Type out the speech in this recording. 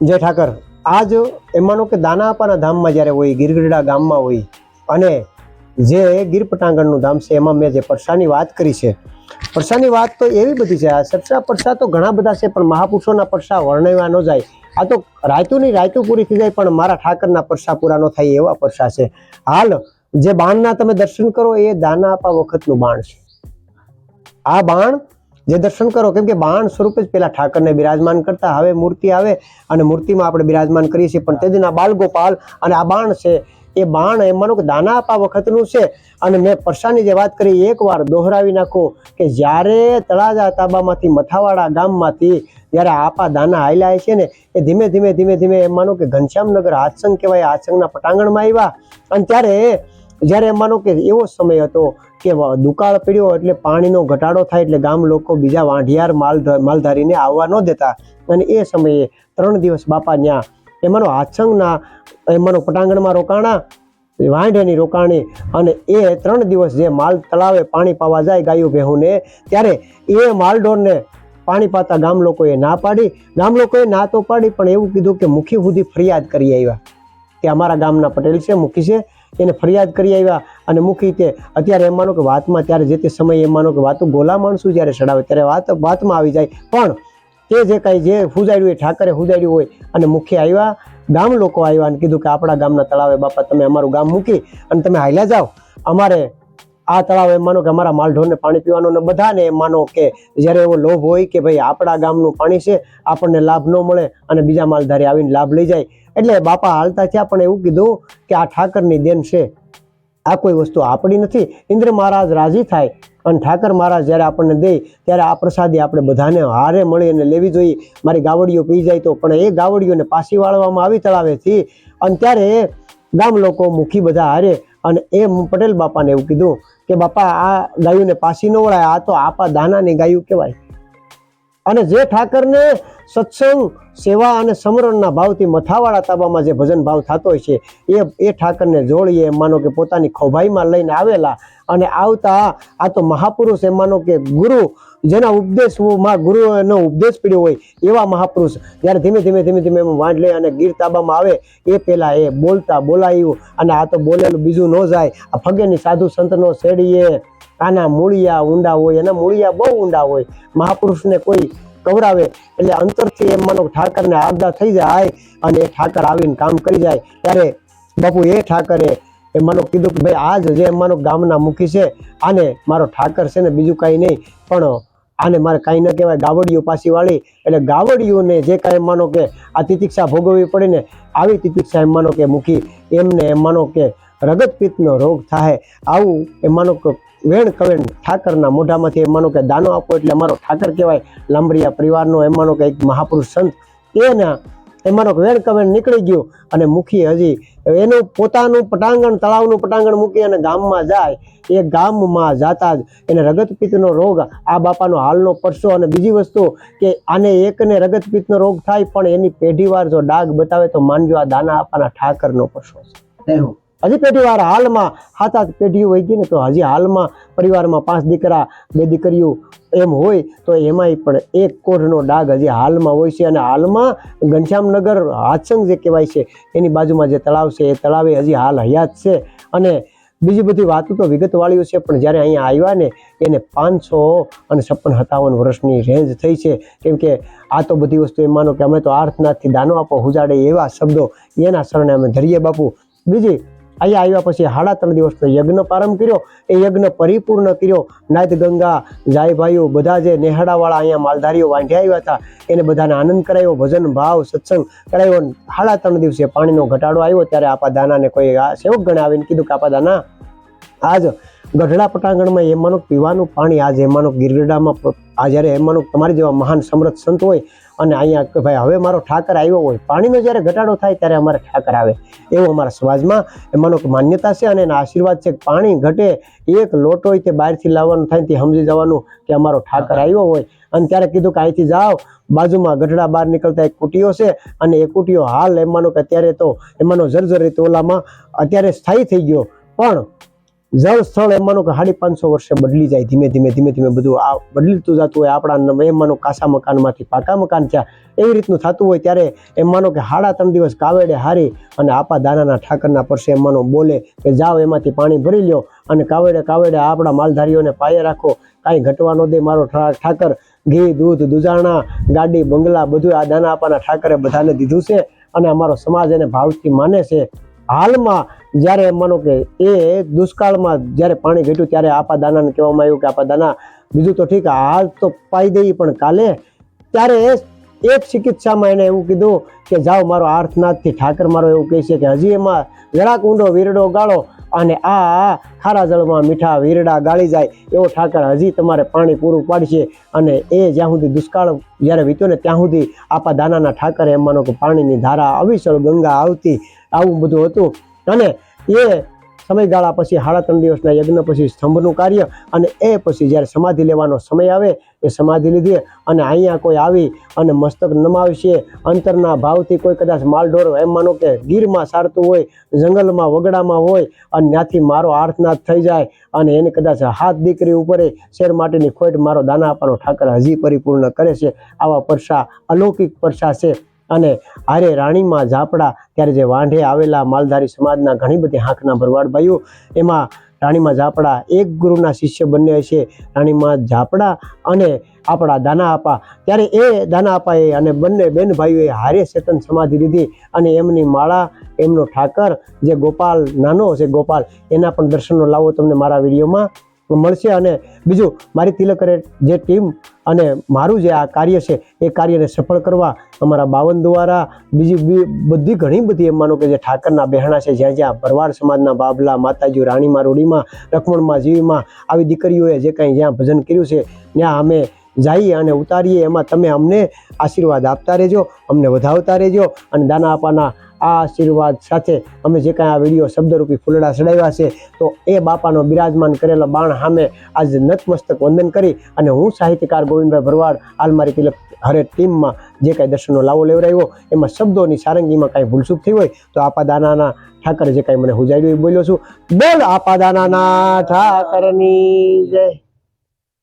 જય ઠાકર. આજ એમાંનો કે દાના આપવાના ધામમાં જ્યારે હોય ગીરગઢડા ગામમાં હોય, અને જે ગીર પટાંગણનું ધામ છે, એમાં મેં જે પરસાની વાત કરી છે. પરસાની વાત તો એવી બધી છે, આ સચરા પરસા તો ઘણા બધા છે, પણ મહાપુરુષોના પરસા વર્ણવ્યા ન જાય. આ તો રાયતુની રાયતું પૂરી થઈ જાય, પણ મારા ઠાકરના પરસા પૂરા ન થાય એવા પરસા છે. હાલ જે બાણના તમે દર્શન કરો, એ દાના આપા વખતનું બાણ છે. આ બાણ જે દર્શન કરો, કેમ કે બાણ સ્વરૂપે જ પેલા ઠાકરને બિરાજમાન કરતા હવે મૂર્તિ આવે અને મૂર્તિમાં આપણે બિરાજમાન કરીએ છીએ. પણ તે દિના બાલગોપાલ અને આ બાણ છે, એ બાણ એમ માનો કે દાના આપા વખતનું છે. અને મેં પરસાની જે વાત કરી, એકવાર દોહરાવી નાખું કે જ્યારે તળાજા તાબામાંથી મથાવાડા ગામમાંથી જ્યારે આપા દાના હાલ્યા છે ને, એ ધીમે ધીમે ધીમે ધીમે એમ માનો કે ઘનશ્યામનગર હાથસંગ કહેવાય હાથસંગના પટાંગણમાં આવ્યા. અને ત્યારે જ્યારે માનો કે એવો સમય હતો કે દુકાળ પડ્યો એટલે પાણીનો ઘટાડો થાય એટલે ગામ લોકો બીજા વાંઢિયાર માલ માલધારીને આવવા ન દેતા. અને એ સમયે ત્રણ દિવસ બાપા ત્યાં એમાંનો હાથસંગના, એમાંનો પટાંગણમાં રોકાણા, વાંઢેની રોકાણી અને એ ત્રણ દિવસ જે માલ તળાવે પાણી પાવા જાય ગાયું ભેહુંને ત્યારે એ માલઢોરને પાણી પાતા ગામ લોકોએ ના પાડી. ગામ લોકોએ ના તો પાડી, પણ એવું કીધું કે મુખી સુધી ફરિયાદ કરી આવ્યા. કે અમારા ગામના પટેલ છે, મુખી છે. એને ફરિયાદ કરી આવ્યા અને મુખી તે. અત્યારે એમ માનો કે વાતમાં ત્યારે જે તે સમયે એમ માનો કે વાતો ગોલા માણસું જ્યારે ચડાવે ત્યારે વાત, વાતમાં આવી જાય. પણ તે જે કાંઈ જે હુજાડ્યું હોય ઠાકરે હુજાડ્યું હોય અને મુખ્ય આવ્યા, ગામ લોકો આવ્યા અને કીધું કે આપણા ગામના તળાવે બાપા તમે અમારું ગામ મૂકી અને તમે હાલ્યા જાઓ. અમારે આ તળાવ એમ માનો કે અમારા માલઢોરને પાણી પીવાનું ને બધાને એમ માનો કે જ્યારે એવો લોભ હોય કે ભાઈ આપણા ગામનું પાણી છે, આપણને લાભ ન મળે અને બીજા માલધારી આવીને લાભ લઈ જાય. એટલે બાપા હાલતા થયા, પણ એવું કીધું કે આ ઠાકરની દેન છે. આ કોઈ વસ્તુ આપણી નથી. ઇન્દ્ર મહારાજ રાજી થાય અને ઠાકર મહારાજ જ્યારે આપણને દે, ત્યારે આ પ્રસાદી આપણે બધાને હારે મળી અને લેવી જોઈએ. મારી ગાવડીઓ પી જાય તો પણ એ ગાવડીઓને પાછી વાળવામાં આવી તળાવેથી. અને ત્યારે ગામ લોકો મુખી બધા હારે અને એ પટેલ બાપાને એવું કીધું કે, બાપા, આ ગાયોને પાસી ન વળાય. આ તો આપા દાનાની ગાયું કહેવાય. અને જે ઠાકરને સત્સંગ, સેવા અને સમરણના ભાવથી મથાવાળા તાબામાં જે ભજન ભાવ થતો હોય છે, એ એ ઠાકરને જોડીએ, માનો કે પોતાની ખોભાઈમાં લઈને આવેલા અને આવતા આ તો મહાપુરુષ એ માનો કે ગુરુ, જેના ઉપદેશમાં ગુરુનો ઉપદેશ પીડ્યો હોય એવા મહાપુરુષ જ્યારે ધીમે ધીમે ધીમે ધીમે એમ વાંઢ લે અને ગીર તાબામાં આવે, એ પહેલાં એ બોલતા બોલાયું અને આ તો બોલેલું બીજું ન જાય, આ ફગેની સાધુ સંતનો શેડીએ આના મૂળિયા ઊંડા હોય, એના મૂળિયા બહુ ઊંડા હોય. મહાપુરુષને કોઈ કવરાવે એટલે અંતરથી એમ માનો ઠાકરને આપદા થઈ જાય અને એ ઠાકર આવીને કામ કરી જાય. ત્યારે બાપુ એ ઠાકરે એ માનો કીધું કે ભાઈ, આજ જે માનો ગામના મુખી છે, આને મારો ઠાકર છે ને બીજું કાંઈ નહીં, પણ આને મારે કાંઈ ન કહેવાય ગાવડીઓ પાછી વાળી. એટલે ગાવડીઓને જે કાંઈ માનો કે આ તિતિક્ષા ભોગવવી પડે ને, આવી તિતિક્ષા એમ માનો કે મૂકી એમને એમ માનો કે રગતપિત્તનો રોગ થાય. આવું એમ માનો કે વેણ કવેણ ઠાકરના મોઢામાંથી એમ માનો કે દાનો આપો એટલે અમારો ઠાકર કહેવાય. લાંબરિયા પરિવારનો એમ માનો કે એક મહાપુરુષ સંત. એના એમાંનો વેણ કવેણ નીકળી ગયો અને મુખી હજી એનું પોતાનું પટાંગણ, તળાવનું પટાંગણ મૂકી અને ગામમાં જાય. એ ગામમાં જાતા જ એને રગતપિત્તનો રોગ આ બાપાનો હાલનો પરસો અને બીજી વસ્તુ કે આને એકને રગતપિત્તનો રોગ થાય પણ એની પેઢીવાર જો ડાઘ બતાવે તો માનજો આ દાના આપવાના ઠાકરનો પરસો છે. હજી પેઢીવાર હાલમાં હાથ હાથ પેઢીઓ વહી ગઈ ને તો હજી હાલમાં પરિવારમાં પાંચ દીકરા, બે દીકરીઓ એમ હોય તો એમાંય પણ એક કોઢનો ડાઘ હજી હાલમાં હોય છે અને હાલમાં ઘનશ્યામનગર હાથસંગ જે કહેવાય છે, એની બાજુમાં જે તળાવ છે, એ તળાવે હજી હાલ હયાત છે. અને બીજી બધી વાતો તો વિગતવાળીઓ છે, પણ જ્યારે અહીંયા આવ્યા ને એને પાંચસો અને છપ્પન સત્તાવન વર્ષની રેન્જ થઈ છે. કેમ કે આ તો બધી વસ્તુ એમ માનો કે અમે તો આર્થનાથથી દાનો આપો હુજાડે એવા શબ્દો એના શરણે અમે ધરીએ બાપુ. બીજી અહીંયા આવ્યા પછી સાડા ત્રણ દિવસનો યજ્ઞ પ્રારંભ કર્યો. એ યજ્ઞ પરિપૂર્ણ કર્યો. નાદ ગંગા, જાય ભાઈઓ, બધા જે નેહડાવાળા અહીંયા માલધારીઓ વાંઢ્યા આવ્યા હતા, એને બધાને આનંદ કરાયો, ભજન, ભાવ, સત્સંગ કરાયો સાડા ત્રણ દિવસે પાણીનો ઘટાડો આવ્યો. ત્યારે આપા દાનાને કોઈ સેવક ગણાવીને કીધું કે, આપા દાના, આજ ગઢડા પટાંગણમાં એમ પીવાનું પાણી આજ એમ માનો કે ગીરગઢડામાં પ- આ જ્યારે એમ માનો તમારી જેવા મહાન સમૃદ્ધ સંત હોય અને અહીંયા કે ભાઈ હવે મારો ઠાકર આવ્યો હોય, પાણીનો જ્યારે ઘટાડો થાય ત્યારે અમારે ઠાકર આવે. એવો અમારા સમાજમાં એમાંનો માન્યતા છે અને એના આશીર્વાદ છે પાણી ઘટે, એક લોટ હોય તે બહારથી લાવવાનું થાય તે સમજી જવાનું કે અમારો ઠાકર આવ્યો હોય. અને ત્યારે કીધું કે અહીંથી જાઓ, બાજુમાં ગઢડા બહાર નીકળતા એક કુટીઓ છે અને એ કુટીઓ હાલ એમ કે અત્યારે તો એમાંનો જર્જરિત ઓલામાં અત્યારે સ્થાયી થઈ ગયો. પણ જળ સ્થળ એમ માનો કે સાડી પાંચસો વર્ષે બદલી જાય ધીમે ધીમે ધીમે ધીમે બધું આ બદલતું જતું હોય, આપણા એમ કાસા મકાનમાંથી પાકા મકાન થયા, એવી રીતનું થતું હોય ત્યારે એમ માનો કે હાડા ત્રણ દિવસ કાવેડે હારી અને આપા દાનાના ઠાકરના પરસે એમ માનો બોલે કે જાઓ એમાંથી પાણી ભરી લ્યો અને કાવેડે કાવેડે આપણા માલધારીઓને પાયે રાખો, કાંઈ ઘટવા ન દે મારો ઠાકર. ઘી, દૂધ, દુજાણા, ગાડી, બંગલા બધું આ દાના આપાના ઠાકરે બધાને દીધું છે અને અમારો સમાજ એને ભાવથી માને છે. હાલમાં જ્યારે માનો કે એ દુષ્કાળમાં જ્યારે પાણી ઘટ્યું ત્યારે આપા દાનાને કહેવામાં આવ્યું કે આપા દાના, બીજું તો ઠીક, હાલ તો પાઈ દઈએ પણ કાલે. ત્યારે એક ચિકિત્સામાં એને એવું કીધું કે જાઓ, મારો આર્થનાથથી ઠાકર મારો એવું કહે છે કે હજી એમાં જરાક ઊંડો વીરડો ગાળો અને આ ખારા જળમાં મીઠા વીરડા ગાળી જાય એવો ઠાકર હજી તમારે પાણી પૂરું પાડશે અને એ જ્યાં સુધી દુષ્કાળ જ્યારે વીત્યો ને ત્યાં સુધી આપા દાનાના ઠાકરે એમ માનો કે પાણીની ધારા અવિચળ ગંગા આવતી આવું બધું હતું. અને એ સમયગાળા પછી સાડા ત્રણ દિવસના યજ્ઞ પછી સ્તંભનું કાર્ય અને એ પછી જ્યારે સમાધિ લેવાનો સમય આવે, એ સમાધિ લીધી અને અહીંયા કોઈ આવી અને મસ્તક નમાવશે. અંતરના ભાવથી કોઈ કદાચ માલઢોર એમ માનો કે ગીરમાં સારતું હોય, જંગલમાં વગડામાં હોય અને ત્યાંથી મારો આર્થનાથ થઈ જાય અને એને કદાચ હાથ દીકરી ઉપર શેર માટેની ખોટ મારો દાના આપવાનો ઠાકર હજી પરિપૂર્ણ કરે છે. આવા પરસા અલૌકિક પરસા છે. અને હારે રાણીમાં ઝાપડા ત્યારે જે વાંઢે આવેલા માલધારી સમાજના ઘણી બધી હાંકના ભરવાડ ભાઈઓ, એમાં રાણીમાં ઝાપડા, એક ગુરુના શિષ્ય બંને છે રાણીમાં ઝાપડા અને આપણા દાના આપા. ત્યારે એ દાના આપાએ અને બંને બેન ભાઈઓએ હારે ચેતન સમાધિ લીધી અને એમની માળા, એમનો ઠાકર, જે ગોપાલ, નાનો છે ગોપાલ, એના પણ દર્શનો લાવો તમને મારા વિડીયોમાં. મળશે અને બીજું, મારી તિલકરે જે ટીમ અને મારું જે આ કાર્ય છે, એ કાર્યને સફળ કરવા અમારા બાવન દ્વારા, બીજી બધી ઘણી બધી એમ માનો કે જે ઠાકરના બહેણા છે, જ્યાં જ્યાં ભરવાડ સમાજના બાબલા, માતાજી રાણીમાં રૂડીમાં રખમણમાં જીવીમાં, આવી દીકરીઓએ જે કાંઈ જ્યાં ભજન કર્યું છે, ત્યાં અમે જઈએ અને ઉતારીએ. એમાં તમે અમને આશીર્વાદ આપતા રહેજો, અમને વધાવતા રહેજો અને દાના આપવાના આ આશીર્વાદ સાથે અમે જે કાંઈ આ વીડિયો શબ્દરૂપી ફૂલડા ચડાવ્યા છે, તો એ બાપાનો બિરાજમાન કરેલો બાણ સામે આજ નતમસ્તક વંદન કરી અને હું સાહિત્યકાર ગોવિંદભાઈ ભરવાડ હાલ મારી તિલક હરે ટીમમાં જે કાંઈ દર્શનનો લાવો લેવડાવ્યો, એમાં શબ્દોની સારંગીમાં કાંઈ ભૂલચૂક થઈ હોય, તો આપા દાનાના ઠાકરે જે કાંઈ મને હુજાડ્યું બોલ્યો છું. બોલ આપા દાનાના ઠાકરની જય.